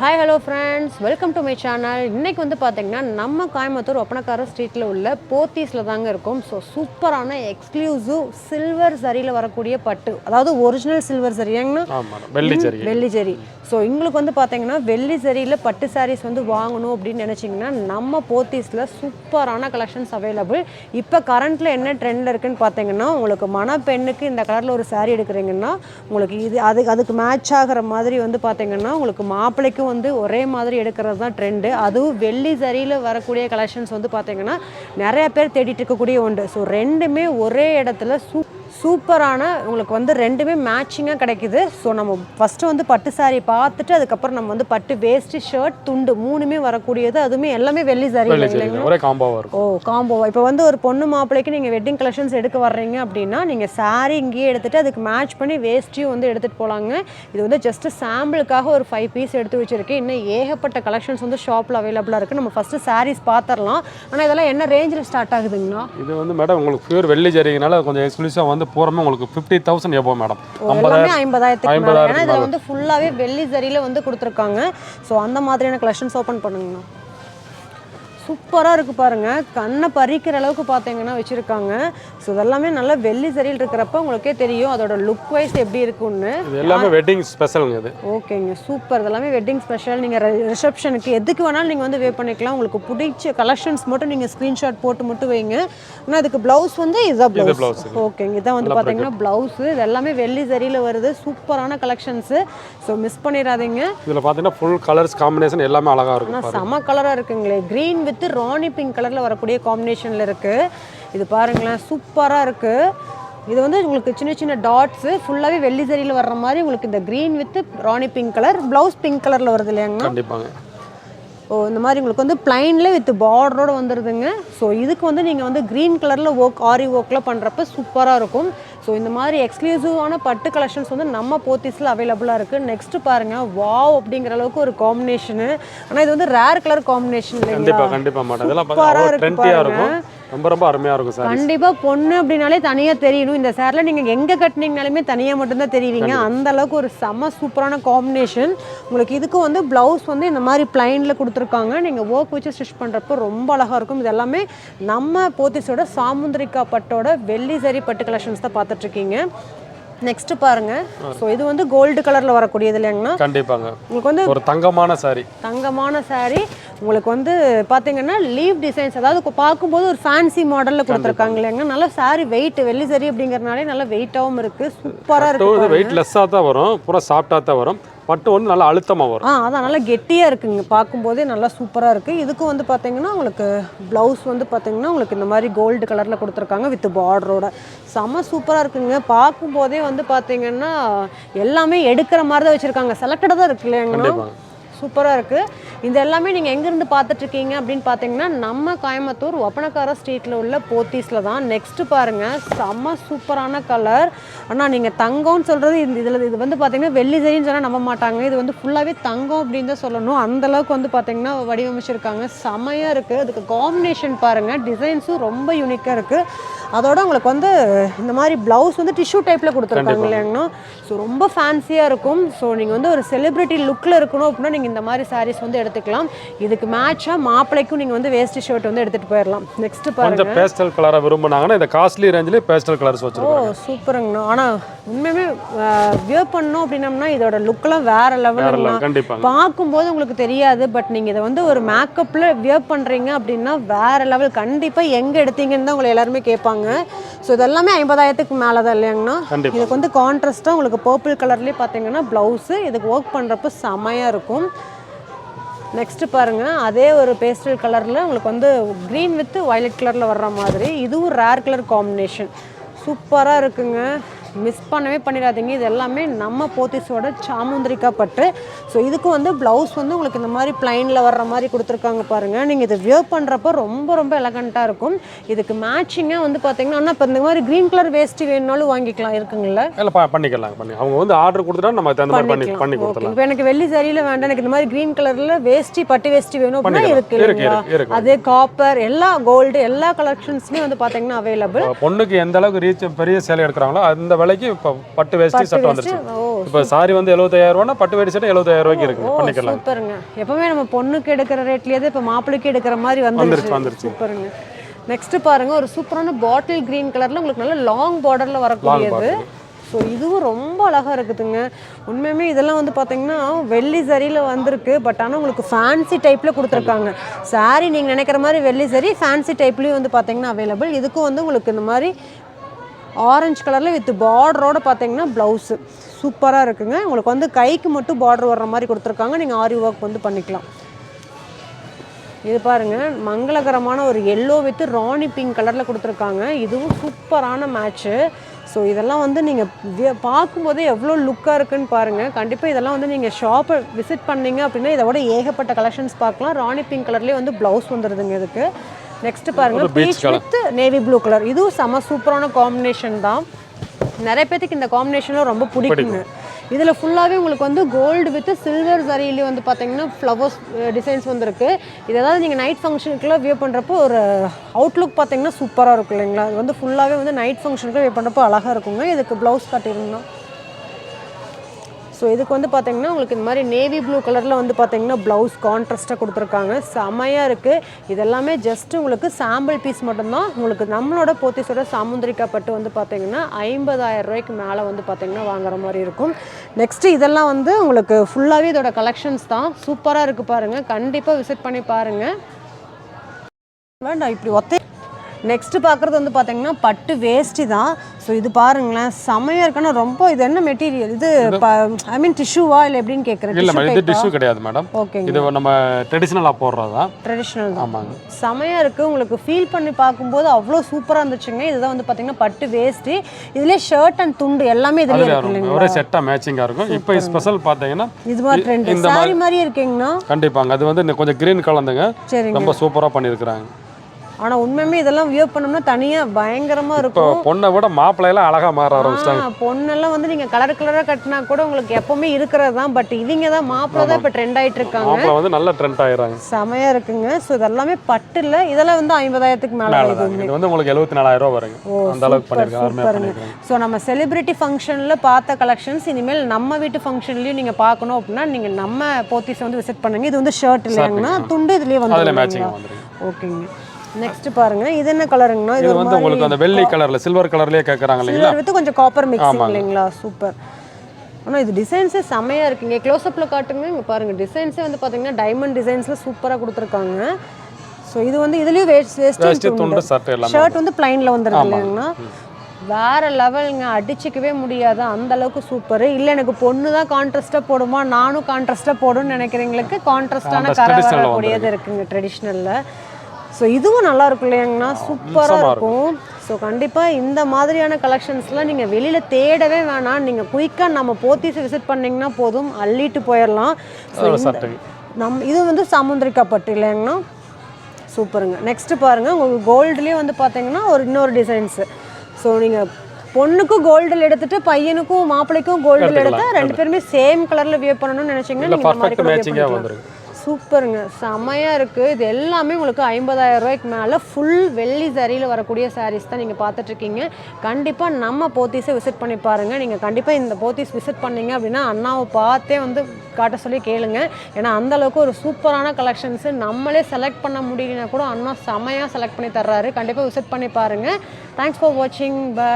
Hi hello friends welcome to my channel இன்னைக்கு வந்து பார்த்தீங்கன்னா நம்ம கோயம்புத்தூர் ஒப்பனக்கார ஸ்ட்ரீட்டில் உள்ள போத்தீஸில் தாங்க இருக்கும். ஸோ சூப்பரான எக்ஸ்க்ளூசிவ் சில்வர் சரியில் வரக்கூடிய பட்டு. அதாவது ஒரிஜினல் சில்வர் மேடம் வெள்ளி ஜரி ஸோ எங்களுக்கு வந்து பார்த்தீங்கன்னா வெள்ளி ஜரியில் பட்டு சாரீஸ் வந்து வாங்கணும் அப்படின்னு நினச்சிங்கன்னா நம்ம போத்தீஸில் சூப்பரான கலெக்ஷன்ஸ் அவைலபிள் இப்போ கரண்ட்டில் என்ன ட்ரெண்டில் இருக்குன்னு பார்த்தீங்கன்னா உங்களுக்கு மணப்பெண்ணுக்கு இந்த கலரில் ஒரு saree எடுக்கிறீங்கன்னா உங்களுக்கு இது அது அதுக்கு மேட்ச் ஆகிற மாதிரி வந்து பார்த்தீங்கன்னா உங்களுக்கு மாப்பிள்ளைக்கும் வந்து ஒரே மாதிரி எடுக்கிறது தான் ட்ரெண்டு அதுவும் வெள்ளி சரியில் வரக்கூடிய கலெக்ஷன்ஸ் வந்து பார்த்தீங்கன்னா நிறைய பேர் தேடிட்டு இருக்கக்கூடிய உண்டு ஸோ ரெண்டுமே ஒரே இடத்துல சூ சூப்பரான உங்களுக்கு வந்து ரெண்டுமே மேட்சிங்காக கிடைக்குது. ஸோ நம்ம ஃபஸ்ட்டு வந்து பட்டு saree பார்த்துட்டு அதுக்கப்புறம் நம்ம வந்து பட்டு வேஸ்ட்டு ஷர்ட் துண்டு மூணுமே வரக்கூடியது. அதுவுமே எல்லாமே வெள்ளி ஜரி ஒரே காம்போவாக இருக்கும். ஓ காம்போ இப்போ வந்து ஒரு பொண்ணு மாப்பிள்ளைக்கு நீங்கள் வெட்டிங் கலெக்ஷன்ஸ் எடுக்க வர்றீங்க அப்படின்னா நீங்கள் saree இங்கேயே எடுத்துட்டு அதுக்கு மேட்ச் பண்ணி வேஸ்ட்டையும் வந்து எடுத்துகிட்டு போகலாங்க இது வந்து ஜஸ்ட் சாம்பிளுக்காக ஒரு ஃபைவ் பீஸ் எடுத்து வச்சிருக்கேன் இன்னும் ஏகப்பட்ட கலெக்ஷன்ஸ் வந்து ஷாப்பில் அவைலபிளாக இருக்குது நம்ம ஃபஸ்ட்டு sarees பார்த்துடலாம். ஆனால் இதெல்லாம் என்ன ரேஞ்சில் ஸ்டார்ட் ஆகுதுங்கண்ணா இது வந்து மேடம் உங்களுக்கு பியூர் வெள்ளி ஜரிங்கனால கொஞ்சம் எக்ஸ்க்ளூசிவாக வந்து பூரமே உங்களுக்கு ஃபிஃப்டி தௌசண்ட் எபோ மேடம் ஐம்பதாயிரம் ஐம்பதாயிரத்துக்கு இதில் வந்து ஃபுல்லாகவே வெள்ளி சரியில் வந்து கொடுத்துருக்காங்க. ஸோ அந்த மாதிரியான கலெக்ஷன்ஸ் ஓப்பன் பண்ணுங்கண்ணா சூப்பராக இருக்குது பாருங்கள் கண்ணை பறிக்கிற அளவுக்கு பார்த்தீங்கன்னா வச்சுருக்காங்க. ஸோ இதெல்லாமே நல்லா வெள்ளி சரியில் இருக்கிறப்ப உங்களுக்கே தெரியும். அதோட லுக் வைஸ் எப்படி இருக்குன்னு எல்லாமே வெட்டிங் ஸ்பெஷலுங்க இது. ஓகேங்க. சூப்பர். இதெல்லாமே வெட்டிங் ஸ்பெஷல் நீங்கள் ரிசப்ஷனுக்கு எதுக்கு வேணாலும் நீங்கள் வந்து வே பண்ணிக்கலாம். உங்களுக்கு பிடிச்ச கலெக்ஷன்ஸ் மட்டும் நீங்கள் ஸ்க்ரீன்ஷாட் போட்டு மட்டும் வைங்க. ஆனால் அதுக்கு ப்ளவுஸ் வந்து இதான் இது ப்ளவுஸ். ஓகேங்க. இதான் வந்து பார்த்தீங்கன்னா ப்ளவுஸு இது எல்லாமே வெள்ளி சரியில் வருது. சூப்பரான கலெக்ஷன்ஸு ஸோ மிஸ் பண்ணிடாதீங்க. இதில் பார்த்தீங்கன்னா ஃபுல் கலர்ஸ் காம்பினேஷன் எல்லாமே அழகாக இருக்கும் செம கலராக இருக்குங்களே. க்ரீன் வித் ராணி பிங்க் கலரில் வரக்கூடிய காம்பினேஷனில் இருக்குது இது பாருங்களேன் சூப்பராக இருக்குது இது வந்து உங்களுக்கு சின்ன சின்ன டாட்ஸு ஃபுல்லாகவே வெள்ளி சரியில் வர்ற மாதிரி உங்களுக்கு இந்த green with rani pink colour blouse pink கலரில் வருது இல்லையாங்கண்ணா கண்டிப்பாங்க. ஓ இந்த மாதிரி உங்களுக்கு வந்து பிளைனில் வித் பார்டரோட வந்துடுதுங்க ஸோ இதுக்கு வந்து நீங்கள் வந்து க்ரீன் கலரில் ஒர்க் ஆரி ஒர்க்கில் பண்ணுறப்ப சூப்பராக இருக்கும். ஸோ இந்த மாதிரி எக்ஸ்க்ளூசிவான பட்டு கலெக்ஷன்ஸ் வந்து நம்ம போத்தீஸில் அவைலபிளாக இருக்குது நெக்ஸ்ட்டு பாருங்கள் வாவ் அப்படிங்கிற அளவுக்கு ஒரு காம்பினேஷனு ஆனால் இது வந்து ரேர் கலர் காம்பினேஷன் இல்லைங்களா? கண்டிப்பாக கண்டிப்பாக மேடம் இதெல்லாம் சூப்பரா பார்த்தா இருக்கு ட்ரெண்டியாக இருக்கும். ரொம்ப ரொம்ப அருமையாக இருக்கும் சார் கண்டிப்பாக பொண்ணு அப்படின்னாலே தனியாக தெரியணும். இந்த சேரில் நீங்கள் எங்கே கட்டினீங்கனாலுமே தனியாக மட்டும்தான் தெரியுவீங்க அந்த அளவுக்கு ஒரு செம சூப்பரான காம்பினேஷன் உங்களுக்கு இதுக்கு வந்து ப்ளவுஸ் வந்து இந்த மாதிரி பிளைனில் கொடுத்துருக்காங்க. நீங்கள் ஒர்க் வச்சு ஸ்டிச் பண்ணுறப்போ ரொம்ப அழகாக இருக்கும். இது எல்லாமே நம்ம போத்திஸோட சாமுந்திரிக்கா பட்டோட வெள்ளி சரி பட்டு கலெக்ஷன்ஸ் தான் பார்த்துட்ருக்கீங்க. நெக்ஸ்ட்டு பாருங்க. ஸோ இது வந்து கோல்டு கலரில் வரக்கூடியது இல்லைங்கண்ணா கண்டிப்பாங்க. உங்களுக்கு வந்து ஒரு தங்கமான சாரி தங்கமான saree. உங்களுக்கு வந்து பார்த்தீங்கன்னா லீவ் டிசைன்ஸ் அதாவது பார்க்கும்போது ஒரு ஃபேன்சி மாடலில் கொடுத்துருக்காங்க இல்லைங்க நல்லா saree வெயிட் வெள்ளி சரி அப்படிங்கறனாலே நல்லா வெயிட்டாகவும் இருக்குது சூப்பராக பட்டு இருக்கு வந்து வெயிட் லெஸ்ஸாக தான் வரும். பூரா சாஃப்டாக தான் வரும். பட்டு வந்து நல்லா அழுத்தமாக வரும். ஆ அதான் நல்லா கெட்டியாக இருக்குங்க. பார்க்கும்போதே நல்லா சூப்பராக இருக்குது இதுக்கும் வந்து பார்த்தீங்கன்னா உங்களுக்கு ப்ளவுஸ் வந்து பார்த்தீங்கன்னா உங்களுக்கு இந்த மாதிரி கோல்டு கலரில் கொடுத்துருக்காங்க வித் பார்டரோட செம்ம சூப்பராக இருக்குங்க. பார்க்கும்போதே வந்து பார்த்தீங்கன்னா எல்லாமே எடுக்கிற மாதிரி தான் வச்சுருக்காங்க. செலக்டடாக தான் இருக்கு இல்லைங்கண்ணா சூப்பராக இருக்குது இந்த எல்லாமே நீங்கள் எங்கேருந்து பார்த்துட்ருக்கீங்க அப்படின்னு பார்த்தீங்கன்னா நம்ம கோயம்புத்தூர் ஒப்பனக்கார ஸ்ட்ரீட்டில் உள்ள போத்தீஸில் தான். நெக்ஸ்ட்டு பாருங்கள் செம்ம சூப்பரான கலர் ஆனால் நீங்கள் தங்கம்னு சொல்கிறது இந்த இதில் இது வந்து பார்த்தீங்கன்னா வெள்ளி சரின்னு சொன்னால் நம்ப மாட்டாங்க. இது வந்து ஃபுல்லாகவே தங்கம் அப்படின்னு தான் சொல்லணும். அந்தளவுக்கு வந்து பார்த்தீங்கன்னா வடிவமைச்சிருக்காங்க. செமையாக இருக்குது அதுக்கு காம்பினேஷன் பாருங்கள் டிசைன்ஸும் ரொம்ப யூனிக்காக இருக்குது அதோட உங்களுக்கு வந்து இந்த மாதிரி ப்ளவுஸ் வந்து டிஷ்யூ டைப்பில் கொடுத்துருக்காங்க இல்லைங்கண்ணா ஸோ ரொம்ப ஃபேன்சியாக இருக்கும். ஸோ நீங்கள் வந்து ஒரு செலிப்ரிட்டி லுக்கில் இருக்கணும் அப்படின்னா நீங்கள் இந்த மாதிரி சாரீஸ் வந்து எடுத்துக்கலாம். இதுக்கு மேட்சாக மாப்பிள்ளைக்கும் நீங்கள் வந்து வேஸ்ட் ஷர்ட் வந்து எடுத்துகிட்டு போயிடலாம் நெக்ஸ்ட்டு பாருங்க. கொஞ்சம் பேஸ்டல் கலராக விரும்புனாங்கன்னா இந்த காஸ்ட்லி ரேஞ்சிலே பேஸ்டல் கலர்ஸ் வச்சுருக்கோம் சூப்பருங்கண்ணா ஆனால் உண்மையுமே வியர் பண்ணோம் அப்படின்னம்னா இதோட லுக்கெல்லாம் வேற லெவலுங்கண்ணா பார்க்கும்போது உங்களுக்கு தெரியாது. பட் நீங்கள் இதை வந்து ஒரு மேக்கப்பில் வியர் பண்ணுறீங்க அப்படின்னா வேற லெவல் கண்டிப்பாக எங்கே எடுத்தீங்கன்னு தான் உங்களை எல்லாருமே கேட்பாங்க. ஸோ இதெல்லாமே ஐம்பதாயிரத்துக்கு மேலே தான் இல்லையாங்கண்ணா கண்டிப்பா. இதுக்கு வந்து கான்ட்ராஸ்ட்டாக உங்களுக்கு பர்பிள் கலர்லேயே பார்த்தீங்கன்னா ப்ளவுஸு இதுக்கு ஒர்க் பண்ணுறப்ப செமையாக இருக்கும். நெக்ஸ்ட்டு பாருங்கள் அதே ஒரு பேஸ்டல் கலரில் உங்களுக்கு வந்து க்ரீன் வித் வயலட் கலரில் வர்ற மாதிரி இதுவும் ரேர் கலர் காம்பினேஷன் சூப்பராக இருக்குங்க. மிஸ் பண்ணவே பண்ணிடாதீங்க. இது எல்லாமே நம்ம போத்தீஸோட சாமுந்திரிக்கா பட்டு ஸோ இதுக்கு வந்து ப்ளவுஸ் வந்து உங்களுக்கு இந்த மாதிரி பிளைனில் வர்ற மாதிரி கொடுத்துருக்காங்க பாருங்கள் நீங்கள் இதை வியர் பண்ணுறப்ப ரொம்ப ரொம்ப எலகண்ட்டாக இருக்கும். இதுக்கு மேட்சிங்காக வந்து பார்த்தீங்கன்னா இப்போ இந்த மாதிரி க்ரீன் கலர் வேஸ்ட்டி வேணுனாலும் வாங்கிக்கலாம் இருக்குங்களா? இல்லை பண்ணிக்கலாம் பண்ணி. அவங்க வந்து ஆர்டர் கொடுத்துட்டா நம்ம தகுந்த மாதிரி பண்ணி பண்ணி ஓகே கொடுத்துடலாம். இப்போ எனக்கு வெள்ளி சரியில் வேண்டாம். எனக்கு இந்த மாதிரி க்ரீன் கலரில் வேஷ்டி பட்டு வேஷ்டி வேணும் அப்படின்னா. இருக்கு இல்லைங்களா. அதே காப்பர் எல்லா கோல்டு எல்லா கலெக்ஷன்ஸுமே வந்து பார்த்தீங்கன்னா அவைலபிள் பொண்ணுக்கு எந்த அளவுக்கு ரீச் பெரிய சேலை எடுக்கிறாங்களோ அந்த விலைக்கு இப்போ பட்டு வேஷ்டி சட்டை வந்துருச்சு. இப்போ சாரி வந்து எழுபத்தாயிரம் ரூபானா பட்டு வேஷ்டி சட்டை எழுபத்தாயிரம் ரூபாய்க்கு இருக்கு பண்ணிக்கலாம். சூப்பருங்க. எப்பவுமே நம்ம பொண்ணுக்கு எடுக்கிற ரேட்லயே இப்போ மாப்பிள்ளைக்கு எடுக்கிற மாதிரி வந்துருச்சு. வந்துருச்சு சூப்பருங்க. நெக்ஸ்ட் பாருங்க ஒரு சூப்பரான பாட்டில் கிரீன் கலர்ல உங்களுக்கு நல்ல லாங் பார்டர்ல வரக்கூடியது. ஸோ இதுவும் ரொம்ப அழகா இருக்குதுங்க. உண்மையுமே இதெல்லாம் வந்து பார்த்தீங்கன்னா வெள்ளி சரியில் வந்திருக்கு. பட் ஆனால் உங்களுக்கு ஃபேன்சி டைப்பில் கொடுத்துருக்காங்க. Saree நீங்கள் நினைக்கிற மாதிரி வெள்ளி சரி ஃபேன்சி டைப்லேயும் வந்து பார்த்தீங்கன்னா அவைலபிள் இதுக்கும் வந்து உங்களுக்கு இந்த மாதிரி ஆரஞ்சு கலரில் வித் பார்டரோடு பார்த்தீங்கன்னா ப்ளவுஸு சூப்பராக இருக்குங்க. உங்களுக்கு வந்து கைக்கு மட்டும் பார்டர் வர்ற மாதிரி கொடுத்துருக்காங்க. நீங்கள் ஆரி ஒர்க் வந்து பண்ணிக்கலாம். இது பாருங்க. மங்களகரமான ஒரு எல்லோ வித்து ராணி பிங்க் கலரில் கொடுத்துருக்காங்க. இதுவும் சூப்பரான மேட்ச்சு ஸோ இதெல்லாம் வந்து நீங்கள் பார்க்கும்போதே எவ்வளோ லுக்காக இருக்குன்னு பாருங்கள் கண்டிப்பாக இதெல்லாம் வந்து நீங்கள் ஷாப்பை விசிட் பண்ணீங்க அப்படின்னா இதோட ஏகப்பட்ட கலெக்ஷன்ஸ் பார்க்கலாம். ராணி பிங்க் கலர்லேயே வந்து ப்ளவுஸ் வந்துடுதுங்க இதுக்கு. நெக்ஸ்ட் பாருங்க peach with navy blue colour இதுவும் செம சூப்பரான காம்பினேஷன் தான். நிறைய பேத்துக்கு இந்த காம்பினேஷனும் ரொம்ப பிடிக்குங்க இதில் ஃபுல்லாகவே உங்களுக்கு வந்து கோல்டு வித் சில்வர் சரியிலே வந்து பார்த்தீங்கன்னா ஃப்ளவர்ஸ் டிசைன்ஸ் வந்துருக்கு. இது ஏதாவது நீங்கள் நைட் ஃபங்க்ஷனுக்குலாம் வியர் பண்ணுறப்போ ஒரு அவுட்லுக் பார்த்தீங்கன்னா சூப்பராக இருக்கும் இல்லைங்களா? இது வந்து ஃபுல்லாகவே வந்து நைட் ஃபங்க்ஷனுக்கு வியர் பண்ணுறப்போ அழகாக இருக்குங்க. இதுக்கு ப்ளவுஸ் கட்டியிருந்தோம். ஸோ இதுக்கு வந்து பார்த்தீங்கன்னா உங்களுக்கு இந்த மாதிரி நேவி ப்ளூ கலரில் வந்து பார்த்தீங்கன்னா ப்ளவுஸ் கான்ட்ராஸ்ட்டாக கொடுத்துருக்காங்க. செமையாக இருக்குது இதெல்லாமே ஜஸ்ட் உங்களுக்கு சாம்பிள் பீஸ் மட்டும்தான். உங்களுக்கு நம்மளோட போத்திஸோட சாமுந்திரிக்கா பட்டு வந்து பார்த்தீங்கன்னா ஐம்பதாயிரம் ரூபாய்க்கு மேலே வந்து பார்த்தீங்கன்னா வாங்குற மாதிரி இருக்கும். நெக்ஸ்ட்டு இதெல்லாம் வந்து உங்களுக்கு ஃபுல்லாகவே இதோட கலெக்ஷன்ஸ் தான். சூப்பராக இருக்குது பாருங்கள் கண்டிப்பாக விசிட் பண்ணி பாருங்கள் வேண்டாம் இப்படி ஒத்தை நெக்ஸ்ட் பார்க்குறது வந்து பார்த்தீங்கன்னா பட்டு வேஷ்டி தான். ஸோ இது பாருங்களேன் செமையாக இருக்குன்னா ரொம்ப இது என்ன மெட்டீரியல் இது ஐ மீன் டிஷ்யூவா இல்லை எப்படின்னு கேட்குறேன் இல்லை இது டிஷ்யூ கிடையாது மேடம் ஓகேங்க இது நம்ம ட்ரெடிஷ்னலாக போடுறது தான். ட்ரெடிஷ்னல் ஆமாங்க. செமையாக இருக்குது உங்களுக்கு ஃபீல் பண்ணி பார்க்கும்போது அவ்வளோ சூப்பராக இருந்துச்சுங்க. இதுதான் வந்து பார்த்தீங்கன்னா பட்டு வேஷ்டி. இதுலேயே ஷர்ட் அண்ட் துண்டு எல்லாமே இதுலேயே அதில் இருக்கு இல்லைங்களா? ஒரே செட்டாக மேட்சிங்காக இருக்கும். இப்போ ஸ்பெஷல் பார்த்தீங்கன்னா இது மாதிரி ட்ரெண்ட் இந்த சாரி மாதிரியே இருக்கீங்கண்ணா கண்டிப்பாங்க. அது வந்து கொஞ்சம் க்ரீன் கலந்துங்க ரொம்ப சூப்பராக பண்ணியிருக்கிறாங்க. ஆனால் உண்மையுமே இதெல்லாம் வியர் பண்ணோம்னா தனியாக பயங்கரமாக இருக்கும். பொண்ணை விட மாப்பிள்ளையெல்லாம் அழகாக மாற ஆரம்பிச்சிட்டாங்க. பொண்ணெல்லாம் வந்து நீங்க கலர் கலரா கட்டினா கூட உங்களுக்கு எப்பவுமே இருக்கிறது தான் பட் இவங்க தான் மாப்பிள்ளை தான் இப்போ ட்ரெண்ட் ஆயிட்டு இருக்காங்க. மாப்பிள்ளை வந்து நல்ல ட்ரெண்ட் ஆயிடுறாங்க. செமையா இருக்குங்க. ஸோ இதெல்லாமே பட்டு இல்ல. இதெல்லாம் வந்து ஐம்பதாயிரத்துக்கு மேல இது வந்து உங்களுக்கு எழுபத்தி நாலாயிரம் ரூபா வருங்க ஓ சூப்பருங்க ஸோ நம்ம செலிபிரிட்டி ஃபங்க்ஷனில் பார்த்த கலெக்ஷன்ஸ் இனிமேல் நம்ம வீட்டு ஃபங்க்ஷன்லையும் நீங்கள் பார்க்கணும் அப்படின்னா நீங்கள் நம்ம போத்தீஸ் வந்து விசிட் பண்ணுங்க. இது வந்து ஷர்ட் இல்லைங்கன்னா துண்டு இதுலேயே வந்து ஓகேங்க. நெக்ஸ்ட் பாருங்க. இது என்ன கலருங்கண்ணா இது வந்து உங்களுக்கு அந்த வெள்ளி கலரில் சில்வர் கலர்லேயே கேட்குறாங்க இல்லைங்களா? வித்து கொஞ்சம் காப்பர் மிக்சிங் ஆமாங்க. இல்லைங்களா? சூப்பர் ஆனால் இது டிசைன்ஸே செமையாக இருக்குங்க. க்ளோஸ்அப்பில் காட்டுங்க. இங்கே பாருங்கள் டிசைன்ஸே வந்து பார்த்தீங்கன்னா டைமண்ட் டிசைன்ஸில் சூப்பராக கொடுத்துருக்காங்க. ஸோ இது வந்து இதுலேயும் வேஸ்ட் வேஸ்ட் துண்டு ஷர்ட் வந்து பிளைனில் வந்துருது இல்லைங்கண்ணா வேற லெவலுங்க அடிச்சுக்கவே முடியாது. அந்த அளவுக்கு சூப்பர் இல்லை எனக்கு பொண்ணு தான் கான்ட்ராஸ்டாக போடுமா? நானும் கான்ட்ராஸ்டாக போடும்னு நினைக்கிறவங்களுக்கு கான்ட்ராஸ்டான கரை வரக்கூடியது இருக்குங்க ட்ரெடிஷ்னலில் ஸோ இதுவும் நல்லா இருக்கும் இல்லையாங்கண்ணா? சூப்பராக இருக்கும். ஸோ கண்டிப்பாக இந்த மாதிரியான கலெக்ஷன்ஸ்லாம் நீங்கள் வெளியில் தேடவே வேணாம். நீங்கள் குயிக்காக நம்ம போத்தீஸ் விசிட் பண்ணிங்கன்னா போதும். அள்ளிட்டு போயிடலாம் நம் இது வந்து சாமுந்திரிக்கா பட்டு இல்லைங்கண்ணா சூப்பருங்க. நெக்ஸ்ட் பாருங்கள் உங்களுக்கு கோல்டுலேயே வந்து பார்த்தீங்கன்னா ஒரு இன்னொரு டிசைன்ஸு ஸோ நீங்கள் பொண்ணுக்கும் கோல்டில் எடுத்துட்டு பையனுக்கும் மாப்பிள்ளைக்கும் கோல்டில் எடுத்தா ரெண்டு பேருமே சேம் கலரில் வியர் பண்ணணும்னு நினச்சிங்கன்னா நீங்கள் சூப்பருங்க. செமையாக இருக்குது இது எல்லாமே உங்களுக்கு ஐம்பதாயிரம் ரூபாய்க்கு மேலே ஃபுல் வெள்ளி சரியில் வரக்கூடிய சாரீஸ் தான் நீங்கள் பார்த்துட்ருக்கீங்க. கண்டிப்பாக நம்ம போத்தீஸை விசிட் பண்ணி பாருங்கள் நீங்கள் கண்டிப்பாக இந்த போத்தீஸ் விசிட் பண்ணீங்க அப்படின்னா அண்ணாவை பார்த்தே வந்து காட்ட சொல்லி கேளுங்க. ஏன்னா அந்தளவுக்கு ஒரு சூப்பரான கலெக்ஷன்ஸு நம்மளே செலக்ட் பண்ண முடியலனா கூட அண்ணா செமையாக செலக்ட் பண்ணி தர்றாரு. கண்டிப்பாக விசிட் பண்ணி பாருங்கள் தேங்க்ஸ் ஃபார் வாட்சிங் பை